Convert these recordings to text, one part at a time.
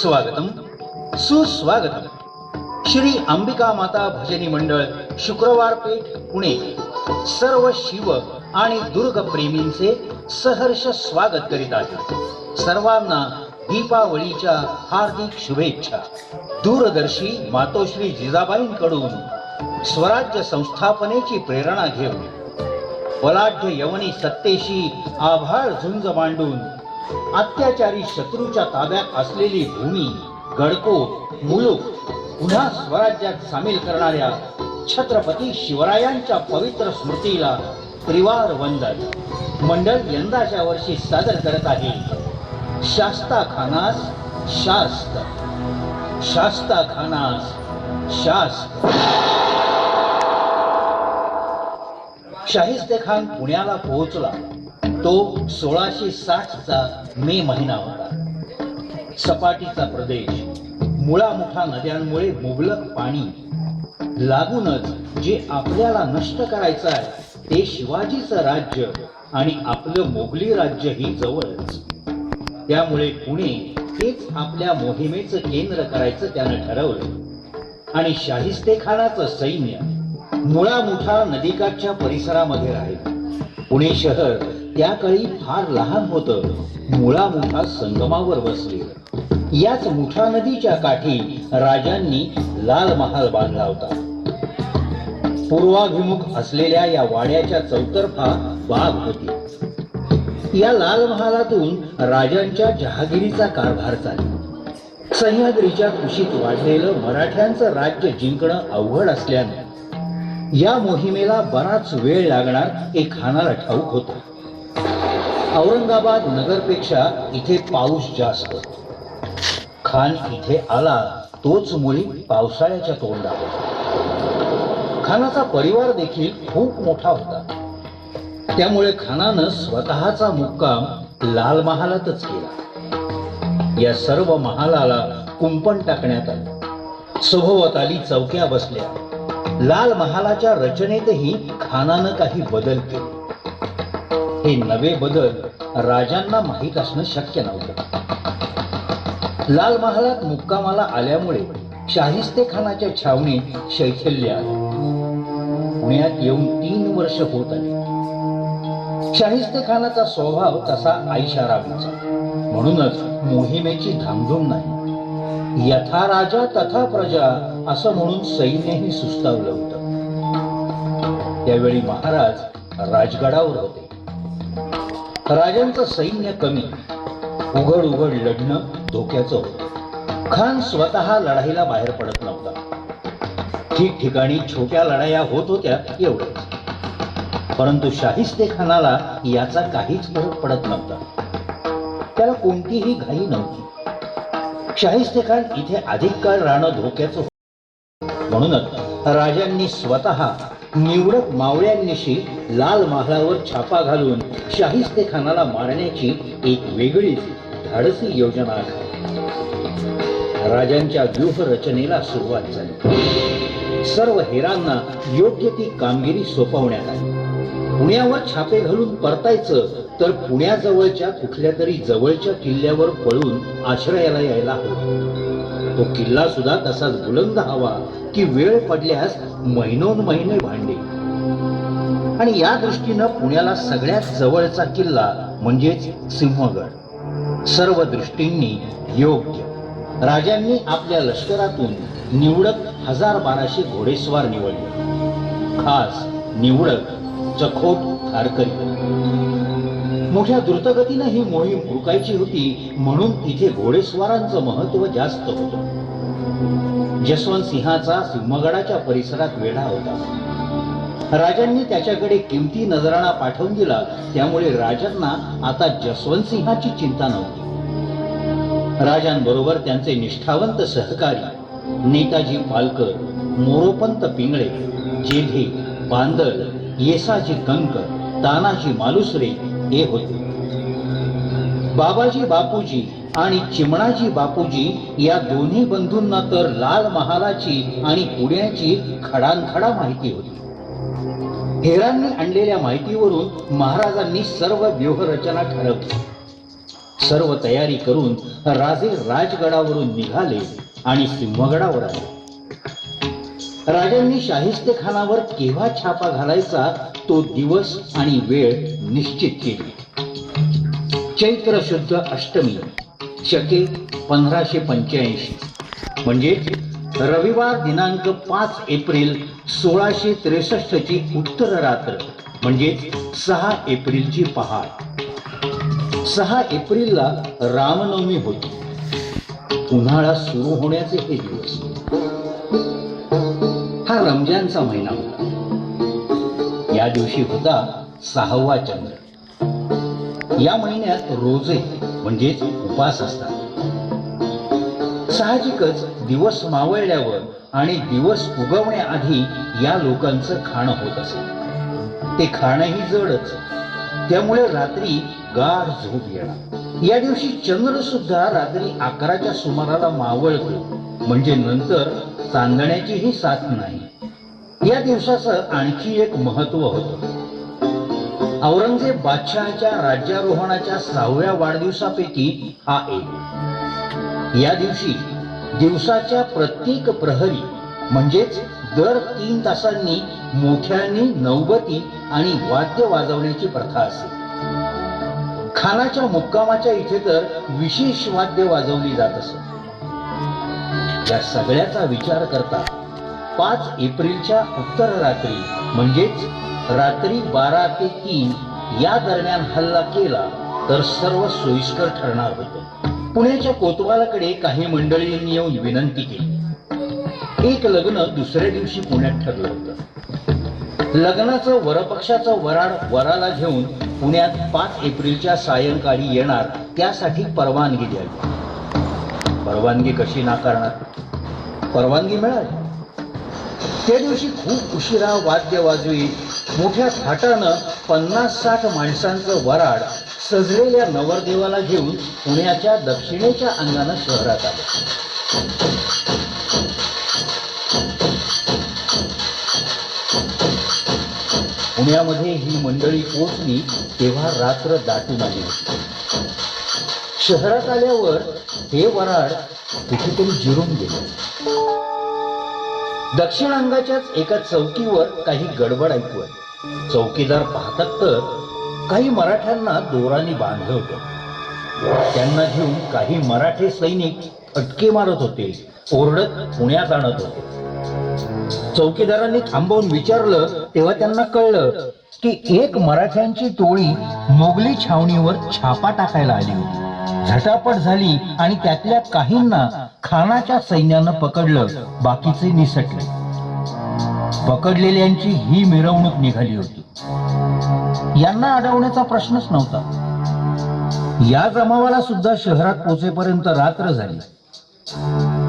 स्वागतम सुस्वागतम। श्री अंबिका माता भजनी मंडळ शुक्रवार पेठ पुणे. सर्व शिव आणि दुर्ग प्रेमींचे सहर्ष स्वागत करीत आहे. सर्वांना दीपावलीच्या हार्दिक शुभेच्छा. दूरदर्शी मातोश्री जिजाबाईंकडून स्वराज्य संस्थापनेची प्रेरणा घेऊन. बलाढ्य यवनी सत्तेशी आभाळ झुंज मांडून अत्याचारी शत्रूच्या ताब्यात असलेली भूमी गडकोट मुलुक पुन्हा स्वराज्यात सामील करणाऱ्या छत्रपती शिवरायांच्या पवित्र स्मृतीला त्रिवार वंदन. मंडळ यंदाच्या वर्षी सादर करत आहे. शास्ता खानास शास्त. शास्ता खानास शास्त. शाहिस्ते खान पुण्याला पोहोचला. तो सोळाशे साठचा मे महिना होता. सपाटीचा प्रदेश मुळामुठा नद्यांमुळे मुबलक पाणी. लागूनच जे आपल्याला नष्ट करायचं आहे ते शिवाजीचं राज्य आणि आपलं मोगली राज्यही जवळच. त्यामुळे पुणे हेच आपल्या मोहिमेचं केंद्र करायचं त्यानं ठरवलं. आणि शाहिस्तेखानाचं सैन्य मुळामुठा नदीकाठच्या परिसरामध्ये राहील. पुणे शहर त्या काळी फार लहान होतं. मुळामुठा संगमावर बसले. याच मुठा नदीच्या काठी राजांनी लाल महाल बांधला होता. पूर्वाभिमुख असलेल्या या वाड्याच्या चौतर्फा बाग होती. या लाल महालातून राजांच्या जहागिरीचा कारभार चालला. सह्याद्रीच्या कुशीत वाढलेलं मराठ्यांचं राज्य जिंकणं अवघड असल्याने या मोहिमेला बराच वेळ लागणार हे खानाला ठाऊक होता. औरंगाबाद नगरपेक्षा इथे पाऊस जास्त. खान इथे आला तोच मुळी पावसाळ्याच्या तोंडावर. खानाचा परिवार देखील खूप मोठा होता. त्यामुळे खानानं स्वतःचा मुक्काम लाल महालातच केला. या सर्व महालाला कुंपण टाकण्यात आलं. सभोवताली चौक्या बसल्या. लाल महालाच्या रचनेतही खानानं काही बदल केले. हे नवे बदल राजांना माहीत असणं शक्य नव्हतं. लाल महालात मुक्कामाला आल्यामुळे शाहिस्ते खानाच्या छावणीत शैथल्य आले. पुण्यात येऊन तीन वर्ष होत आली. शाहिस्ते खानाचा स्वभाव तसा आईशारावीचा म्हणूनच मोहिमेची धामधूम नाही. यथा राजा तथा प्रजा असं म्हणून सैन्यही सुस्तावलं होतं. त्यावेळी महाराज राजगडावर होते. राजांचं सैन्य कमी. उघड उघड लढणं धोक्याचं होतं. खान स्वतः लढाईला बाहेर पडत नव्हता. ठिकठिकाणी छोट्या लढाया होत होत्या एवढ्या परंतु शाहिस्ते खानाला याचा काहीच फरक पडत नव्हता. त्याला कोणतीही घाई नव्हती. शाहिस्ते खान इथे अधिक काळ राहणं धोक्याचं म्हणूनच राजांनी स्वतः निवडक मावळ्यांनिशी लाल महालावर छापा घालून शाहिस्ते खानाला मारण्याची एक वेगळीच धाडसी योजना आखली. राजांच्या व्यूह रचनेला सुरुवात झाली. सर्व हेरांना योग्य ती कामगिरी सोपवण्यात आली. पुण्यावर छापे घालून परतायचं तर पुण्याजवळच्या कुठल्या तरी जवळच्या किल्ल्यावर पळून आश्रयाला यायला हवं. तो किल्ला सुद्धा तसाच बुलंद हवा की वेळ पडल्यास महिनोन महिने भांडे आणि या दृष्टीनं पुण्याला सगळ्यात जवळचा किल्ला म्हणजेच सिंहगड. सर्व दृष्टींनी योग्य. राजांनी आपल्या लष्करातून निवडक हजार बाराशे घोडेस्वार निवडले. खास निवडक चखोट खारकरी मोठ्या द्रुतगतीनं ही मोहीम हुकायची होती म्हणून इथे घोडेस्वारांचं महत्त्व जास्त होत. जसवंत सिंहाचा सिंहगडाच्या परिसरात वेढा होता. राजांनी त्याच्याकडे किमती नजराणा पाठवून दिला त्यामुळे राजांना आता जसवंत सिंहाची चिंता नव्हती. राजांबरोबर त्यांचे निष्ठावंत सहकारी नेताजी पालकर मोरोपंत पिंगळे जेधे बांदल येसाजी कंक तानाजी मालुसरे हे होते. बाबाजी बापूजी आणि चिमणाजी बापूजी या दोन्ही बंधूंना तर लाल महालाची आणि पुण्याची खडानखडा माहिती होती. हेरांनी आणलेल्या माहितीवरून महाराजांनी सर्व व्यूहरचना ठरवली. सर्व तयारी करून राजे राजगडावरून निघाले आणि सिंहगडावर आले. राजांनी शाहिस्ते खानावर केव्हा छापा घालायचा तो दिवस आणि वेळ निश्चित केली. चैत्र शुद्ध अष्टमी शके पंधराशे पंच्याऐंशी. म्हणजे रविवार दिनांक पाच एप्रिल सोळाशे त्रेसष्ट ची उत्तर रात्र म्हणजे सहा एप्रिलची पहाट. सहा एप्रिलला रामनवमी होती. उन्हाळा सुरू होण्याचे हे दिवस. हा रमजानचा महिना होता. या दिवशी होता सहावा चंद्र. या महिन्यात रोजे म्हणजेच उपास असतात. साहजिकच दिवस मावळल्यावर आणि दिवस उगवण्याआधी या लोकांचं खाणं होत असे. ते खाणंही जडच त्यामुळे रात्री गाढ झोप येणार. या दिवशी चंद्र सुद्धा रात्री अकराच्या सुमाराला मावळतो म्हणजे नंतर चांदण्याचीही साथ नाही. या दिवसाचं आणखी एक महत्त्व होतं. औरंगजेब बादशहाच्या राज्यारोहणाच्या सहाव्या वाढदिवसापैकी हा एक. या दिवशी दिवसाच्या प्रत्येक प्रहरी म्हणजेच दर तीन तासांनी मोठ्यांनी नौबती आणि वाद्य वाजवण्याची प्रथा असे खानाच्या मुक्कामाच्या इथे तर विशेष वाद्य वाजवली जात असत. या सगळ्याचा विचार करता पाच एप्रिलच्या उत्तर रात्री म्हणजेच रात्री बारा ते तीन या दरम्यान हल्ला केला तर सर्व सोयीस्कर ठरणार होतं. पुण्याच्या कोतवालाकडे काही मंडळींनी येऊन विनंती केली. एक लग्न दुसऱ्या दिवशी पुण्यात ठरलं होतं. लग्नाचं वरपक्षाचं वराड वराला घेऊन पुण्यात पाच एप्रिलच्या सायंकाळी येणार त्यासाठी परवानगी द्यावी. परवानगी कशी नाकारणार? परवानगी मिळाली. त्या दिवशी खूप उशिरा वाद्य वाजवी मोठ्या थाटानं पन्नास साठ माणसांचं वराड सजलेल्या नवरदेवाला घेऊन पुण्याच्या दक्षिणेच्या अंगानं शहरात आलं. पुण्यामध्ये ही मंडळी पोचली तेव्हा रात्र दाटून आली होती. शहरात आल्यावर हे वराड कुठेतरी जिरून गेले. दक्षिण अंगाच्याच एका चौकीवर काही गडबड ऐकू आली चौकीदार पाहतात तर काही मराठ्यांना दोराने बांधलं होतं. त्यांना घेऊन काही मराठे सैनिक अटके मारत होते ओरडत पुण्यात आणत होते. चौकीदारांनी थांबवून विचारलं तेव्हा त्यांना कळलं की एक मराठ्यांची टोळी मोगली छावणीवर छापा टाकायला आली होती. झटापट झाली आणि त्यातल्या काहींना खानाच्या सैन्यानं पकडलं बाकीचे निसटले. पकडलेल्यांची ही मिरवणूक निघाली होती. यांना अडवण्याचा प्रश्नच नव्हता. या जमावाला सुद्धा शहरात पोचेपर्यंत रात्र झाली.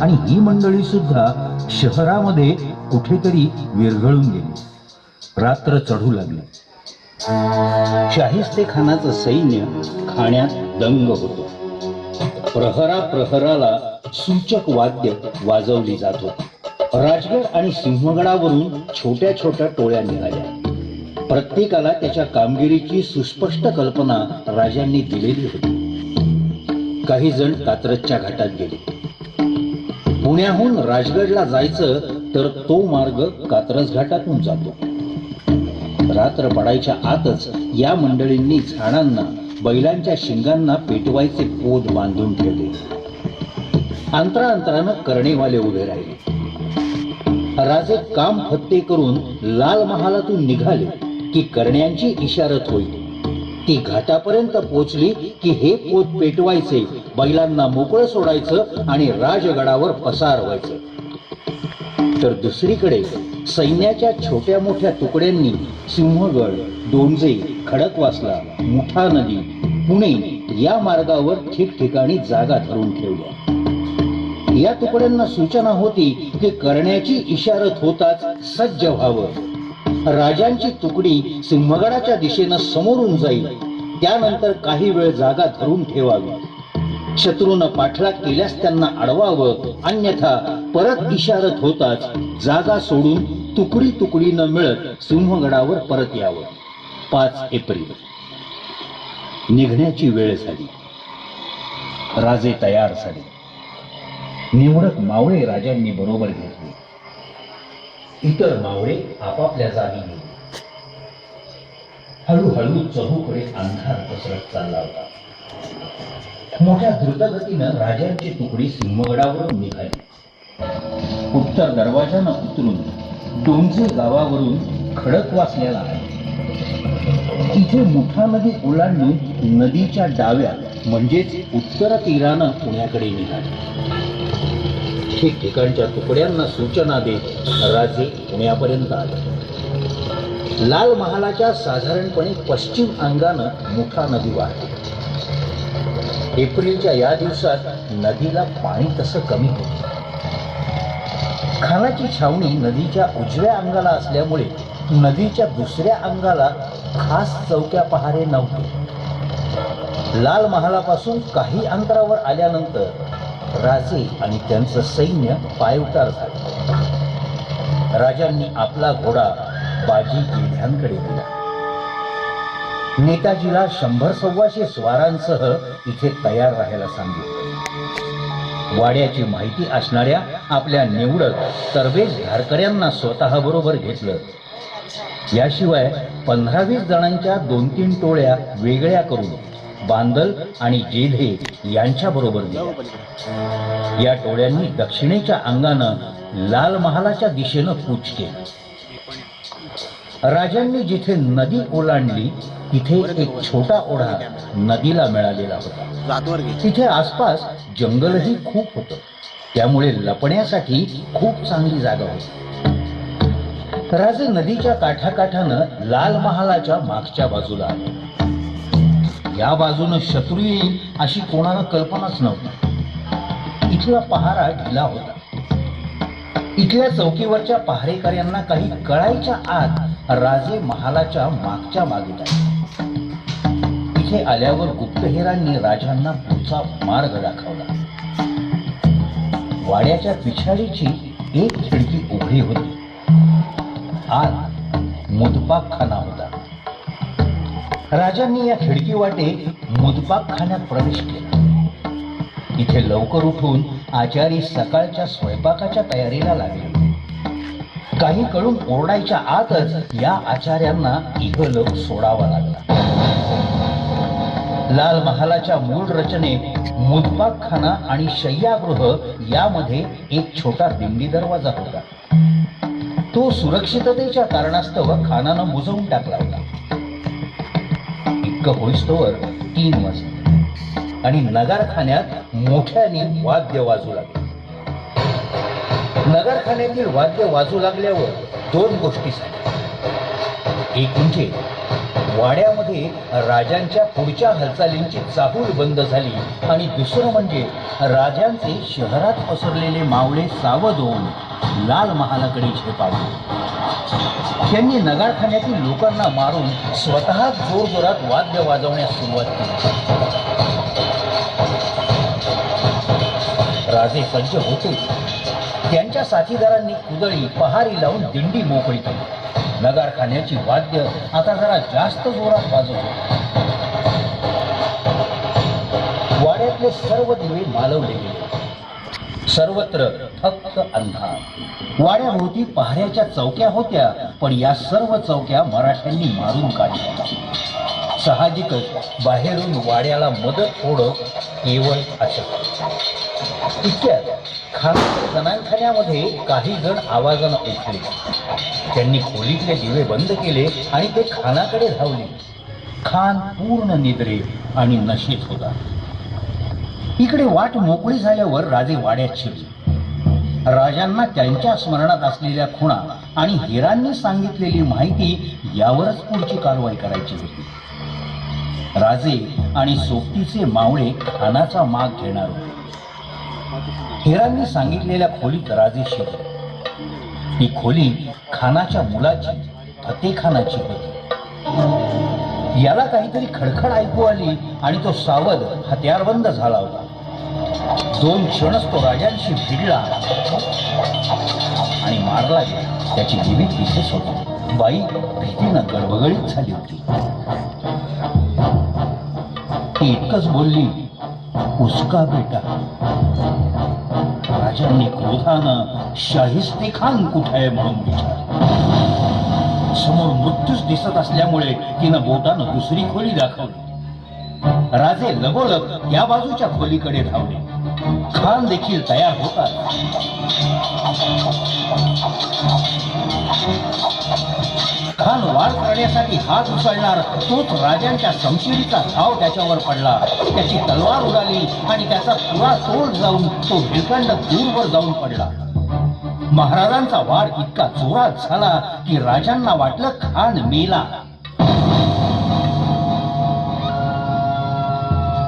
आणि ही मंडळी सुद्धा शहरामध्ये कुठेतरी विरघळून गेली. रात्र चढू लागली. शाहिस्ते खानाचं सैन्य खाण्यात दंग होतो. प्रहरा प्रहराला सूचक वाद्य वाजवली जात होती. राजगड आणि सिंहगडावरून छोट्या छोट्या टोळ्या निघाल्या. प्रत्येकाला त्याच्या कामगिरीची सुस्पष्ट कल्पना राजांनी दिलेली होती. काही जण कात्रजच्या घाटात गेले. पुण्याहून राजगडला जायचं तर तो मार्ग कात्रज घाटातून जातो. रात्र पडायच्या आतच या मंडळींनी झाडांना बैलांच्या शिंगांना पेटवायचे पोत बांधून ठेवले. अंतराअंतरानं करणेवाले उभे राहिले. राजे काम फत्ते करून लाल महालातून निघाले की करण्यांची इशारत होईल. ती घाटापर्यंत पोचली की हे पोत पेटवायचे बैलांना मोकळं सोडायचं आणि राजगडावर पसार व्हायचं. तर दुसरीकडे सैन्याच्या छोट्या मोठ्या तुकड्यांनी सिंहगड दोंजे खडकवासला मुठा नदी पुणे या मार्गावर ठिकठिकाणी जागा धरून ठेवल्या. या तुकड्यांना सूचना होती की करण्याची इशारत होताच सज्ज व्हावं. राजांची तुकडी सिंहगडाच्या दिशेनं समोरून जाईल. त्यानंतर काही वेळ जागा धरून ठेवावी. शत्रूनं पाठलाग केल्यास त्यांना अडवावं अन्यथा परत इशारत होताच जागा सोडून तुकडी तुकडी न मिळत सिंहगडावर परत यावं. पाच एप्रिल. निघण्याची वेळ झाली. राजे तयार झाले. निवडक मावळे राजांनी बरोबर घेतले. इतर मावळे आपापल्या जागी गेले. हळूहळू चहूकडे अंधार पसरत चालला होता. मोठ्या द्रुतगतीनं राजांची तुकडी सिंहगडावरून निघाली. उत्तर दरवाजानं उतरून डोंजे गावावरून खडक वाचलेला आहे. तिथे मुठा नदी ओलांडून नदीच्या डाव्या म्हणजेच उत्तर तीरानं पुण्याकडे निघाली. ठिकठिकाणच्या तुकड्यांना सूचना देत राजे पुण्यापर्यंत आले. लाल महालाच्या साधारणपणे पश्चिम अंगानं मुठा नदी वाहते. एप्रिलच्या या दिवसात नदीला पाणी तसं कमी होते. खानाची छावणी नदीच्या उजव्या अंगाला असल्यामुळे नदीच्या दुसऱ्या अंगाला खास चौक्या पहारे नव्हते. लाल महालापासून काही अंतरावर आल्यानंतर राजे आणि त्यांचं सैन्य पायउतार झाले. राजांनी आपला घोडा बाजी जिल्ह्यांकडे दिला. नेताजीला शंभर सव्वाशे स्वारांसह इथे तयार राहायला सांगितलं. वाड्याची माहिती असणाऱ्या आपल्या निवडक तरबेज धारकऱ्यांना स्वतः बरोबर घेतलं. याशिवाय पंधरा वीस जणांच्या दोन तीन टोळ्या वेगळ्या करून बांदल आणि जेधे यांच्या बरोबर या टोळ्यांनी दक्षिणेच्या अंगानं लाल महालाच्या दिशेनं कूच केली. राजांनी जिथे नदी ओलांडली तिथे एक छोटा ओढा नदीला मिळालेला होता. तिथे आसपास जंगलही खूप होतं. त्यामुळे लपण्यासाठी खूप चांगली जागा होती. राजे नदीच्या काठाकाठानं लाल महालाच्या मागच्या बाजूला आले या बाजूनं शत्रू येईल अशी कोणाला कल्पनाच नव्हती. इथला पहारा ढिला होता. इथल्या चौकीवरच्या पहारेकऱ्यांना काही कळायच्या आत राजे महालाच्या मागच्या आले इथे आल्यावर गुप्तहेरांनी राजांना पुढचा मार्ग दाखवला. वाड्याच्या पिछाडीची एक खिडकी उघडी होती. आत मुदपाक खाना होता. राजांनी या खिडकी वाटे मुदपाक खाण्यात प्रवेश केला. इथे लवकर उठून आचारी सकाळच्या स्वयंपाकाच्या तयारीला लागले. काही कळून ओरडायच्या आतच या आचार्यांना इहलोक सोडावा लागला. लाल महालाच्या मूळ रचनेत मुदपाक खाना आणि शय्यागृह यामध्ये एक छोटा दिंडी दरवाजा होता. तो सुरक्षिततेच्या कारणास्तव खानानं बुजवून टाकला होता. इतकं होईस्तोवर तीन वाजले. आणि नगारखान्यात मोठ्याने वाद्य वाजू लागले. नगरखान्यातील वाद्य वाजू लागल्यावर दोन गोष्टी झाल्या. एक म्हणजे वाड्यामध्ये राजांच्या पुढच्या हालचालींची चाहूल बंद झाली. आणि दुसरं म्हणजे राजांचे शहरात पसरलेले मावळे सावध होऊन लाल महालाकडे झेपावले त्यांनी नगारखान्यातील लोकांना मारून स्वतः जोरजोरात वाद्य वाजवण्यास सुरुवात केली. राजे सज्ज होते. त्यांच्या साथीदारांनी कुदळी पहारी लावून दिंडी मोकळी केली. नगारखान्याची वाद्य आता जरा जास्त जोरात वाजवली वाड्यातले सर्व दिवे मालवले गेले. सर्वत्र फक्त अंधार. वाड्याभोवती पहाऱ्याच्या चौक्या होत्या पण या सर्व चौक्या मराठ्यांनी मारून काढल्या. साहजिकच बाहेरून वाड्याला मदत होणं केवळ अशक्य इतक्यात खानाच्या काही जण आवाजानं उठले. त्यांनी खोलीतले दिवे बंद केले आणि ते खानाकडे धावले. खान पूर्ण निद्रे आणि नशेत होता. इकडे वाट मोकळी झाल्यावर राजे वाड्यात शिरले. राजांना त्यांच्या स्मरणात असलेल्या खुणा आणि हिरांनी सांगितलेली माहिती यावरच पुढची कारवाई करायची होती. राजे आणि सोबतीचे मावळे खानाचा माग घेणार होते. हिरांनी सांगितलेल्या खोलीत राजे शिरले ही खोली खानाच्या मुलाची फतेखानाची होती. याला काहीतरी खडखड ऐकू आली आणि तो सावध हत्यारबंद झाला होता. दोन क्षणच तो राजांशी भिडला. आणि मारला गेला. त्याची जीवित तिथेच होती. बाई भीतीनं गडबगडीत झाली होती. ती इतकंच बोलली उसका बेटा. राजांनी क्रोधानं शाहिस्ती खान कुठे आहे म्हणून विचार समोर मृत्यूच दिसत असल्यामुळे तिनं बोटानं दुसरी खोली दाखवली. राजे लगोलग या बाजूच्या खोलीकडे धावले. खान देखील तयार होतात खान वाढ करण्यासाठी हात उचलणार तोच राजांच्या समशिरीचा धाव त्याच्यावर पडला. त्याची तलवार उडाली आणि त्याचा पुरा तोल जाऊन तो भिलखंड दूरवर जाऊन पडला. महाराजांचा वार इतका जोरात झाला की राजांना वाटलं खान मेला.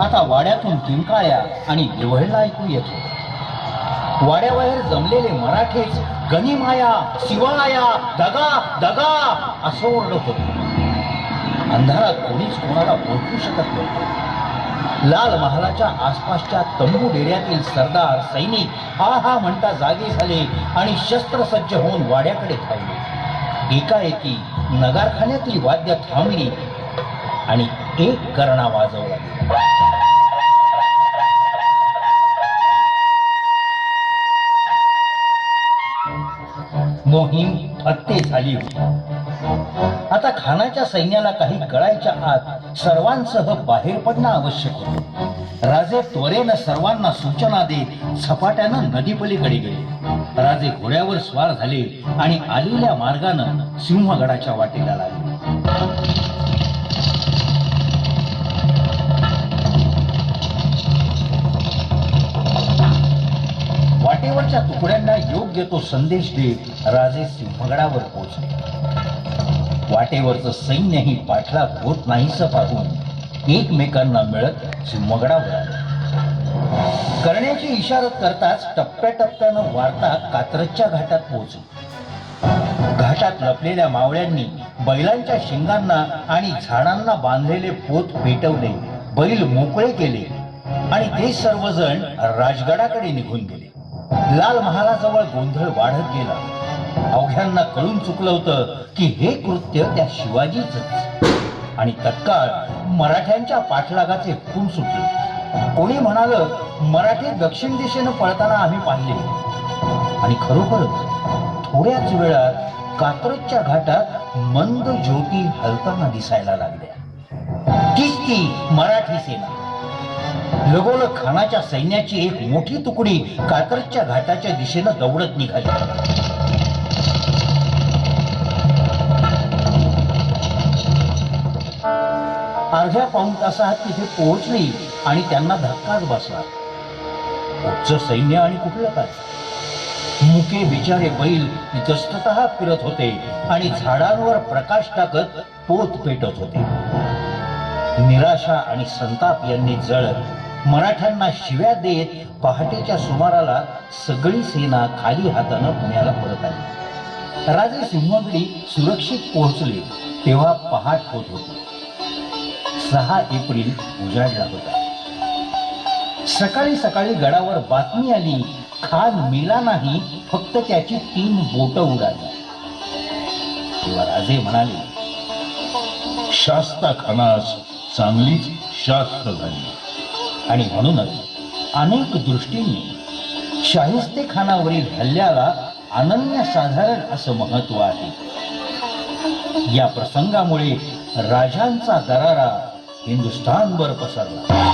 आता वाड्यातून किंकाळ्या आणि दिवळला ऐकू येतो. वाड्याबाहेर जमलेले मराठेच गनिमाया शिवाया दगा दगा असं ओरडत होत अंधारात कोणीच कोणाला ओळखू शकत नव्हतं. लाल महालाच्या आसपासच्या तंबू डेऱ्यातील सरदार सैनिक हा हा म्हणता जागे झाले आणि शस्त्रसज्ज होऊन वाड्याकडे धावले. एकाएकी नगारखान्यातली वाद्य थांबली आणि एक करणा वाजवला. मोहीम फत्ते झाली होती. आता खानाच्या सैन्याला काही कळायच्या आत सर्वांसह बाहेर पडणं आवश्यक होतं. राजे त्वरेनं सर्वांना सूचना देत झपाट्यानं नदीपलीकडे गेले. राजे घोड्यावर स्वार झाले आणि आलेल्या मार्गानं सिंहगडाच्या वाटेला लागले. वाटेवरच्या तुकड्यांना योग्य तो संदेश देत राजे सिंहगडावर पोहोचले. वाटेवरचं सैन्यही पाठला होत नाहीस पाहून एकमेकांना मिळत सिंहगडावर आले. करण्याची इशारत करताच टप्प्याटप्प्यानं वार्ता कात्रजच्या घाटात पोहोचली. घाटात लपलेल्या मावळ्यांनी बैलांच्या शिंगांना आणि झाडांना बांधलेले पोत पेटवले बैल मोकळे केले आणि ते सर्वजण राजगडाकडे निघून गेले. लाल महालाजवळ गोंधळ वाढत गेला. अवघ्यांना कळून चुकलं होतं की हे कृत्य त्या शिवाजीच आणि तत्काळ मराठ्यांच्या पाठलागाचे खून सुटले. कोणी म्हणाल मराठी दक्षिण दिशेनं पळताना आम्ही पाहिले. आणि खरोखरच थोड्याच वेळात कात्रजच्या घाटात मंद ज्योती हलताना दिसायला लागल्या. तीच ती मराठी सेना. लगोल खानाच्या सैन्याची एक मोठी तुकडी कात्रजच्या घाटाच्या दिशेनं दौडत निघाली. अर्ध्या पाऊण तासात तिथे पोहोचली आणि त्यांना धक्काच बसला. कुठचं सैन्य आणि कुठलं काय? मुके बिचारे बैल इतस्तत फिरत होते आणि झाडांवर प्रकाश टाकत पोत पेटत होते. निराशा आणि संताप यांनी जळत मराठ्यांना शिव्या देत पहाटेच्या सुमाराला सगळी सेना खाली हातानं पुण्याला परत आली. राजे सिंहगडी सुरक्षित पोहोचले तेव्हा पहाट होत होती. सहा एप्रिल उजाडला होता. सकाळी सकाळी गडावर बातमी आली खान मेला नाही फक्त त्याची तीन बोट उडाली. तेव्हा राजे म्हणाले शास्ता खानास चांगलीच शास्त्र झाली. आणि म्हणूनच अनेक दृष्टींनी शाहिस्ते खानावरील हल्ल्याला अनन्यसाधारण असं महत्त्व आहे. या प्रसंगामुळे राजांचा दरारा हिंदुस्थानभर पसरला.